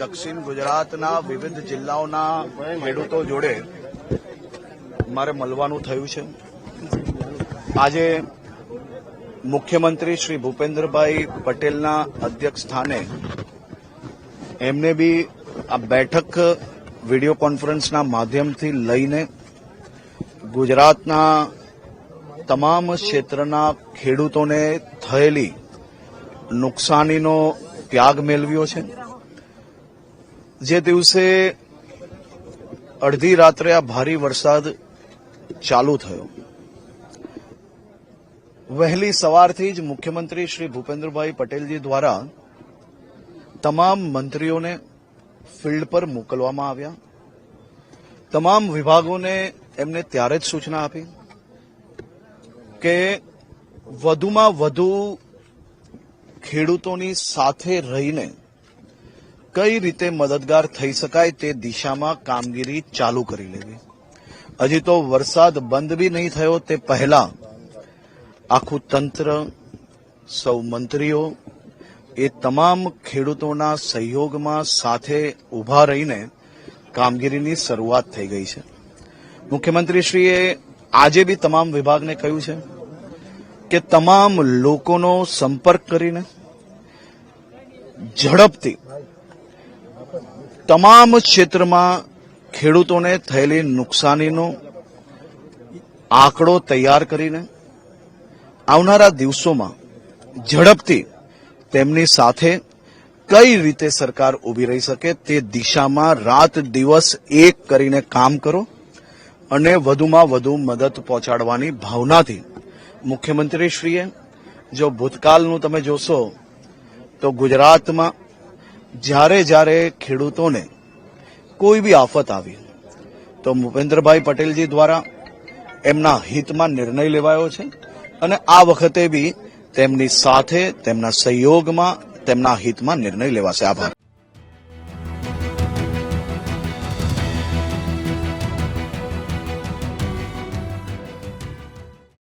દક્ષિણ ગુજરાતના વિવિધ જિલ્લાઓના ખેડૂતો જોડે મારે મળવાનું થયું છે. આજે મુખ્યમંત્રી શ્રી ભૂપેન્દ્રભાઈ પટેલના અધ્યક્ષ સ્થાને એમને બી આ બેઠક વીડિયો કોન્ફરન્સના માધ્યમથી લઈને ગુજરાતના તમામ ક્ષેત્રના ખેડૂતોને થયેલી નુકસાનીનો ત્યાગ મેળવ્યો છે. જે દિવસે અડધી રાત્રે આ ભારે વરસાદ ચાલુ થયો. વહેલી સવારથી જ મુખ્યમંત્રી શ્રી ભૂપેન્દ્રભાઈ પટેલજી દ્વારા તમામ મંત્રીઓને ફિલ્ડ પર મોકલવામાં આવ્યા. તમામ વિભાગોને એમને ત્યારે જ સૂચના આપી કે વધુમાં વધુ ખેડૂતોની સાથે રહીને કઈ રીતે મદદગાર થઈ શકાય તે દિશામાં કામગીરી ચાલુ કરી લેવી? હજી તો વરસાદ બંધ બી નહીં થયો તે પહેલા આખું તંત્ર, સૌ મંત્રીઓ એ તમામ ખેડૂતોના સહયોગમાં સાથે ઊભા રહીને કામગીરીની શરૂઆત થઈ ગઈ છે. મુખ્યમંત્રીશ્રીએ આજે બી તમામ વિભાગને કહ્યું છે કે તમામ લોકોનો સંપર્ક કરીને ઝડપથી તમામ ક્ષેત્રમાં ખેડૂતોને થયેલી નુકસાનીનો આંકડો તૈયાર કરીને આવનારા દિવસોમાં ઝડપથી તેમની સાથે કઈ રીતે સરકાર ઊભી રહી શકે તે દિશામાં રાત દિવસ એક કરીને કામ કરો અને વધુમાં વધુ મદદ પહોંચાડવાની ભાવનાથી મુખ્યમંત્રીશ્રીએ જો ભૂતકાળનું તમે જોશો તો ગુજરાતમાં જ્યારે જ્યારે ખેડૂતોને કોઈ બી આફત આવી તો ભૂપેન્દ્રભાઈ પટેલજી દ્વારા એમના હિતમાં નિર્ણય લેવાયો છે અને આ વખતે બી તેમની સાથે તેમના સહયોગમાં તેમના હિતમાં નિર્ણય લેવાશે. આભાર.